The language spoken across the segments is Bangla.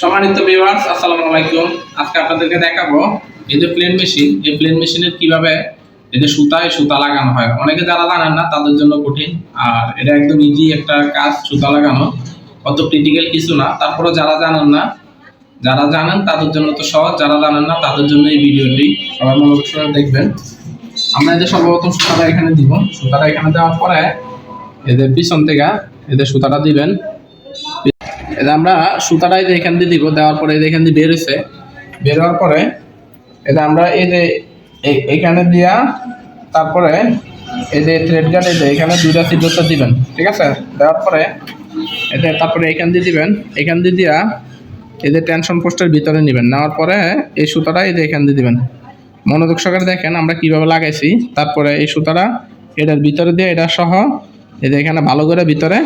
সম্মানিত ভিউয়ার্স আসসালামু আলাইকুম। আজকে আপনাদেরকে দেখাবো এই যে প্লেন মেশিন এই প্লেন মেশিনের কীভাবে এই যে সুতায় সুতা লাগানো হয়। অনেকে যারা জানেন না, তাদের জন্য কঠিন। আর এটা একদম ইজি একটা কাজ, সুতা লাগানো। অত ক্রিটিক্যাল কিছু না। তারপরে যারা জানেন না, যারা জানেন, তাদের জন্য তো সহজ। যারা জানেন না, তাদের জন্য এই ভিডিওটি সবাই মনোযোগ সহকারে দেখবেন। আমরা এই যে সর্বপ্রথম সুতাটা এখানে দিব। সুতাটা এখানে দেওয়ার পরে এদের পিছন থেকে এদের সুতাটা দিবেন। এটা আমরা সুতাটাই যে এখান দিয়ে দিব, দেওয়ার পরে এখান দিয়ে বের হয়েছে, বের হওয়ার পরে এটা আমরা এই যে এখানে দিয়া তারপরে এই যে থ্রেড গার্ড এই যে এখানে দুইটা সিদ্ধতা দিবেন, ঠিক আছে? দেওয়ার পরে এটা তারপরে এখান দিয়ে দিবেন, এখান দিয়ে দিয়া এই যে টেনশন পোস্টের ভিতরে নেবেন, নেওয়ার পরে এই সুতাটা এই যে এখান দিয়ে দিবেন। মনোযোগ সহকারে দেখেন আমরা কীভাবে লাগাইছি, তারপরে এই সুতাটা এটার ভিতরে দিয়ে এটা সহ এই যে এখানে ভালো করে ভিতরে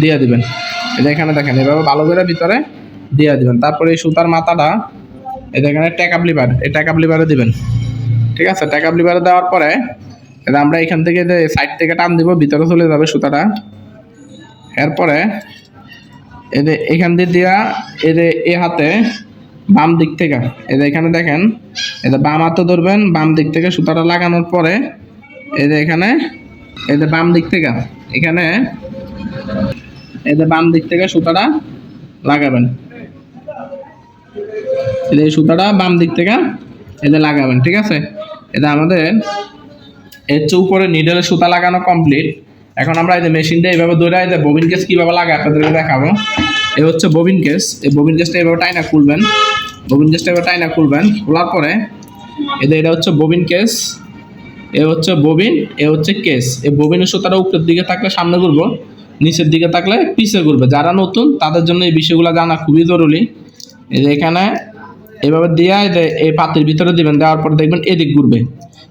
দিয়ে দিবেন। যে এখানে দেখেন, এভাবে ভালো করে ভিতরে দিয়ে দিবেন। তারপরে এই সুতার মাথাটা যে এখানে ট্যাকাপ লিভার এই ট্যাকাপ লিভারে দিবেন। ঠিক আছে? ট্যাকাপ লিভারে দেওয়ার পরে এটা আমরা এখান থেকে যে সাইড থেকে টান দিব, ভিতরে চলে যাবে সুতাটা। এরপরে যে এখান দিয়ে দেওয়া যে এ হাতে বাম দিক থেকে যে এখানে দেখেন যে বাম হাতে ধরবেন, বাম দিক থেকে সুতাটা লাগানোর পরে যে এখানে যে বাম দিক থেকে, এখানে যে বাম দিক থেকে সুতাটা লাগাবেন। এই সুতাটা বাম দিক থেকে এদের লাগাবেন, ঠিক আছে? এটা আমাদের এর চেয়ে উপরে নিডেলের সুতা লাগানো কমপ্লিট এখন আমরা এই যে মেশিনটা এইভাবে ধরে এই ববিন কেস কীভাবে লাগায় আপনাদেরকে দেখাবো। এ হচ্ছে ববিন কেস এই ববিন কেসটা এভাবে টাইনা খুলবেন। ববিন কেসটা এভাবে টাইনা খুলবেন। খোলার পরে যে এটা হচ্ছে ববিন কেস এ হচ্ছে ববিন এ হচ্ছে কেস এই ববিনের সুতাটা উপরের দিকে থাকলে সামনে ঘুরবো। নিচের দিকে থাকলে পিছিয়ে ঘুরবে যারা নতুন তাদের জন্য এই বিষয়গুলো জানা খুবই জরুরি এই যে এখানে এভাবে দিয়ে এই পাতির ভিতরে দিবেন দেওয়ার পর দেখবেন এদিক ঘুরবে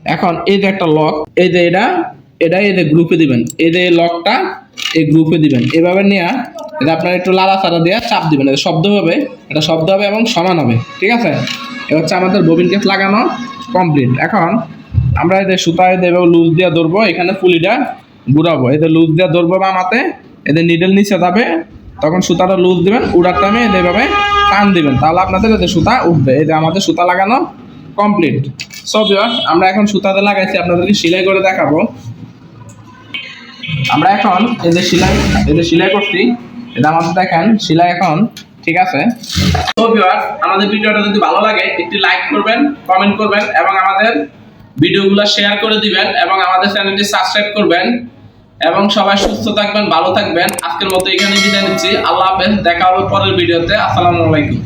এখন এই যে একটা লক এই যে এটা এটা যে গ্রুপে দিবেন এই যে লকটা এই গ্রুপে দিবেন এভাবে নিয়ে এটা আপনার একটু লালা চারা দিয়ে চাপ দিবেন এটা শব্দ হবে এটা শব্দ হবে এবং সমান হবে ঠিক আছে এ হচ্ছে আমাদের ববিন কেস লাগানো কমপ্লিট এখন আমরা এদের সুতায় দেবো লুজ দিয়ে ধরবো এখানে পুলিটা ঘুরাবো এদের লুজ দিয়ে ধরবো বামাতে এদের নিডেল নিচে যাবে, তখন সুতাটা লুজ দিবেন, উড়ার টাইমে এদের এভাবে টান দিবেন। তাহলে আপনাদের এদের সুতা উঠবে যে আমাদের সুতা লাগানো কমপ্লিট সব আমরা এখন সুতাতে লাগাইছি, আপনাদেরকে সেলাই করে দেখাবো। আমরা এখন যে সেলাই যে সেলাই করছি এটা আমাদের দেখেন, সেলাই এখন ঠিক আছে। তো ভিউয়ার্স আমাদের ভিডিওটা যদি ভালো লাগে, একটি লাইক করবেন কমেন্ট করবেন, এবং আমাদের ভিডিওগুলো শেয়ার করে দিবেন এবং আমাদের চ্যানেলটি সাবস্ক্রাইব করবেন এবং সবাই সুস্থ থাকবেন, ভালো থাকবেন। আজকের মতো এখানে বিদায় নিচ্ছি। আল্লাহ হাফেজ, দেখা হবে পরের ভিডিওতে। আসসালামু আলাইকুম।